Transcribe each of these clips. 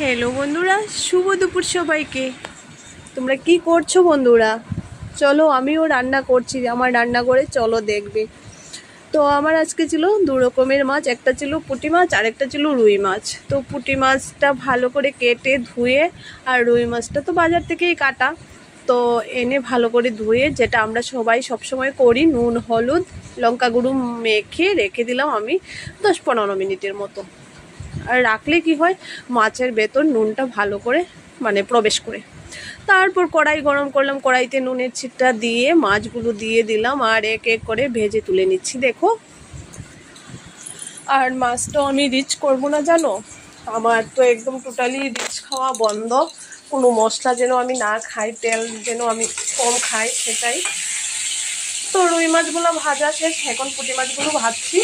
Hello বন্ধুরা। শুভ দুপুর সবাইকে। তোমরা কি করছ, বন্ধুরা? চলো, আমিও রান্না করছি, আমার রান্না করে চলো দেখবে। তো আমার আজকে ছিল দু রকমের মাছ, একটা ছিল পুঁটি মাছ আর একটা ছিল রুই মাছ। তো পুঁটি মাছটা ভালো করে কেটে ধুয়ে আর রুই মাছটা তো বাজার থেকেই কাটা। তো এনে ভালো করে ধুয়ে, যেটা আমরা সবাই সবসময় করি, নুন, হলুদ, লঙ্কা গুঁড়ো মেখে রেখে দিলাম আমি দশ পনেরো মিনিটের মতো। আর রাখলে কি হয়, মাছের ভেতর নুনটা ভালো করে মানে প্রবেশ করে। তারপর কড়াই গরম করলাম, কড়াইতে নুনের ছিটটা দিয়ে, মাছগুলো দিয়ে দিলাম আর এক এক করে ভেজে তুলে নিচ্ছি, দেখো। আর মাছটাও আমি রিচ করব না, জানো? আমার তো একদম টোটালি রিচ খাওয়া বন্ধ। কোনো মশলা যেন আমি না খাই, তেল যেন আমি কম খাই, সেটাই। তো রুই মাছগুলো ভাজা শেষ, এখন পুঁটি মাছগুলো ভাজছি।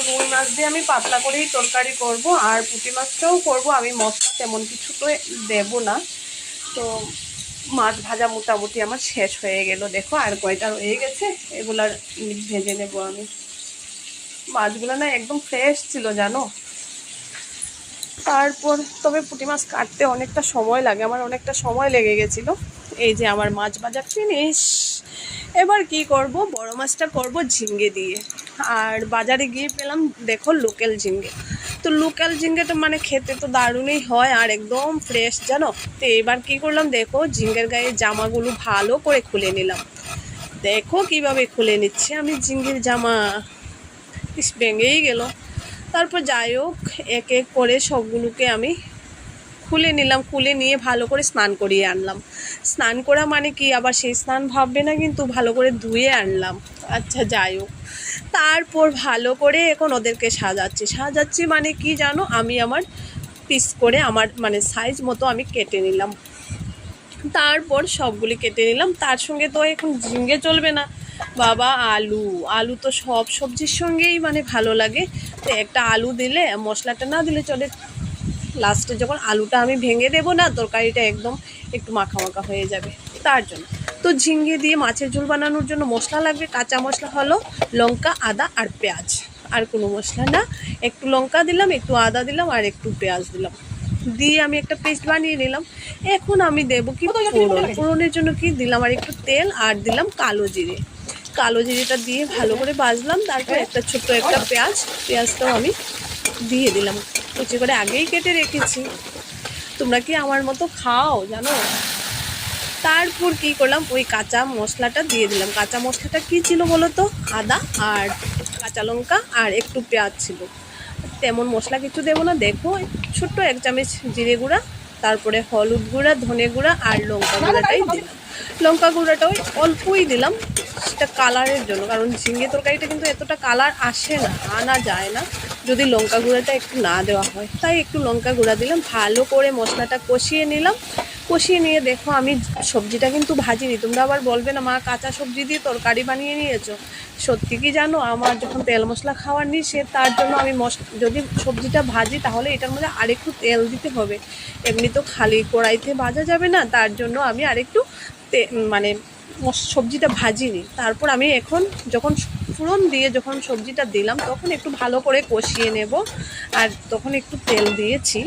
তো রুই মাছ দিয়ে আমি পাতলা করেই তরকারি করব, আর পুঁটি মাছটাও করব। আমি মশলা তেমন কিছু তো দেব না। তো মাছ ভাজা মোটামুটি আমার শেষ হয়ে গেল। দেখো, আর কয়টা রয়ে গেছে? এগুলার ভেজে নেব আমি। মাছগুলো না একদম ফ্রেশ ছিল, জানো? তারপর, তবে পুঁটি মাছ কাটতে অনেকটা সময় লাগে। আমার অনেকটা সময় লেগে গেছিল। এই যে আমার মাছ ভাজা ফিনিশ এবার কি করব? বড় মাছটা করব ঝিঙ্গে দিয়ে। আর বাজারে গিয়ে পেলাম, দেখো, লোকাল ঝিঙ্গে। তো লোকাল ঝিঙ্গেটা মানে খেতে তো দারুণই হয় আর একদম ফ্রেশ জানো? তো এবার কি করলাম, দেখো, ঝিঙ্গের গায়ে জামাগুলো ভালো করে খুলে নিলাম। দেখো কীভাবে খুলে নিচ্ছে আমি ঝিঙ্গের জামা। ভেঙেই গেল। তারপর যাই হোক, এক এক করে সবগুলোকে আমি খুলে নিলাম, খুলে নিয়ে ভালো করে স্নান করিয়ে আনলাম। স্নান করা মানে কি? আবার সেই স্নান ভাববে না কিন্তু ভালো করে ধুয়ে আনলাম। আচ্ছা যাই হোক। তারপর ভালো করে এখন ওদেরকে সাজাচ্ছি। সাজাচ্ছি মানে কি জানো? আমি আমার পিস করে আমার মানে সাইজ মতো আমি কেটে নিলাম। তারপর সবগুলি কেটে নিলাম। তার সঙ্গে তো এখন ঝিঙ্গে চলবে না। বাবা, আলু। আলু তো সব সবজির সঙ্গেই মানে ভালো লাগে। তো একটা আলু দিলে, মশলাটা না দিলে চলে লাস্টে যখন আলুটা আমি ভেঙে দেবো না তরকারিটা একদম একটু মাখা মাখা হয়ে যাবে। তার জন্য। তো ঝিঙ্গে দিয়ে মাছের ঝোল বানানোর জন্য মশলা লাগবে। কাঁচা মশলা হলো লঙ্কা আদা আর পেঁয়াজ। আর কোনো মশলা না। একটু লঙ্কা দিলাম একটু আদা দিলাম আর একটু পেঁয়াজ দিলাম। দিয়ে আমি একটা পেস্ট বানিয়ে নিলাম। এখন আমি দেবো কি ফোড়ন। ফোড়নের জন্য কি দিলাম? আর একটু তেল আর দিলাম কালো জিরে। কালো জিরেটা দিয়ে ভালো করে বাজলাম তারপর একটা ছোট্ট একটা পেঁয়াজ। পেঁয়াজটাও আমি দিয়ে দিলাম। কুচি করে আগেই কেটে রেখেছি। তোমরা কি আমার মতো খাও, জানো? তারপর কি করলাম? ওই কাঁচা মশলাটা দিয়ে দিলাম। কাঁচা মশলাটা কি ছিল বলো তো? আদা আর কাঁচা লঙ্কা আর একটু পেঁয়াজ ছিল। তেমন মশলা কিছু দেবো না। দেখো, ছোট্ট এক চামচ জিরে গুঁড়া, তারপরে হলুদ গুঁড়া, ধনে গুঁড়া আর লঙ্কা গুঁড়াটাই দিলাম। লঙ্কা গুঁড়াটা ওই অল্পই দিলাম, সেটা কালারের জন্য, কারণ ঝিঙে তরকারিটা কিন্তু এতটা কালার আসে না, আনা যায় না। যদি লঙ্কা গুঁড়াটা একটু না দেওয়া হয়। তাই একটু লঙ্কা গুঁড়া দিলাম, ভালো করে মশলাটা কষিয়ে নিলাম। কষিয়ে নিয়ে দেখো আমি সবজিটা কিন্তু ভাজিনি। তোমরা আবার বলবে না, মা, কাঁচা সবজি দিয়ে তরকারি বানিয়ে নিয়েছো? সত্যি কি জানো, আমার যখন তেল মশলা খাওয়ার নি সে তার জন্য আমি মশ, যদি সবজিটা ভাজি, তাহলে এটার মধ্যে আরেকটু তেল দিতে হবে। এমনি তো খালি কড়াইতে ভাজা যাবে না, তার জন্য আমি আরেকটু মানে সবজিটা ভাজিনি। তারপর আমি এখন যখন ফোড়ন দিয়ে যখন সবজিটা দিলাম, তখন একটু ভালো করে কষিয়ে নেব। আর তখন একটু তেল দিয়েছি।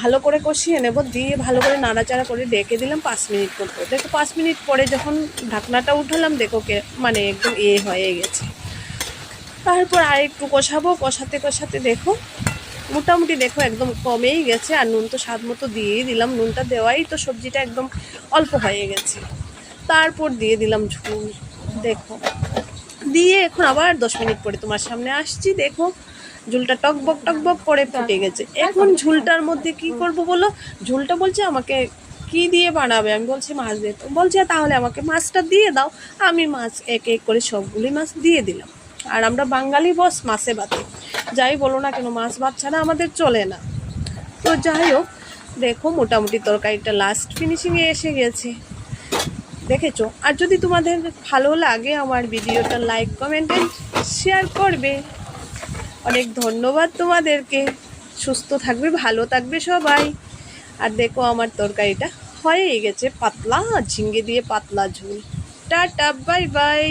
ভালো করে কষিয়ে নেব, দিয়ে ভালো করে নাড়াচাড়া করে ডেকে দিলাম পাঁচ মিনিট মতো। দেখো, পাঁচ মিনিট পরে যখন ঢাকনাটা উঠালাম, দেখো কে মানে একদম এ হয়ে গেছে। তারপর আর একটু কষাবো। কষাতে কষাতে দেখো, মোটামুটি দেখো একদম কমেই গেছে। আর নুন তো স্বাদ মতো দিয়েই দিলাম। নুনটা দেওয়াই তো সবজিটা একদম অল্প হয়ে গেছে। তারপর দিয়ে দিলাম ঝুল। দেখো। দিয়ে এখন আবার দশ মিনিট পরে তোমার সামনে আসছি। দেখো, ঝুলটা টকবক টকবক করে ফুটে গেছে। এখন ঝুলটার মধ্যে কি করব বলো? ঝুলটা বলছে আমাকে কি দিয়ে বানাবে? আমি বলছি মাছ দিয়ে। বলছে, তাহলে আমাকে মাছটা দিয়ে দাও। আমি মাছ এক এক করে সবগুলি মাছ দিয়ে দিলাম। আর আমরা বাঙালি বস, মাছে ভাতে। যাই বলো না কেন, মাছ ভাত ছাড়া আমাদের চলে না। তো যাই হোক, দেখো মোটামুটি তরকারিটা লাস্ট ফিনিশিংয়ে এসে গেছে। দেখেছ? আর যদি তোমাদের ভালো লাগে আমার ভিডিওটা লাইক কমেন্ট শেয়ার করবে। অনেক ধন্যবাদ তোমাদেরকে। সুস্থ থাকবে, ভালো থাকবে সবাই। আর দেখো আমার তরকারিটা হয়েই গেছে, পাতলা ঝিঙ্গে দিয়ে পাতলা ঝোল। Tata bye bye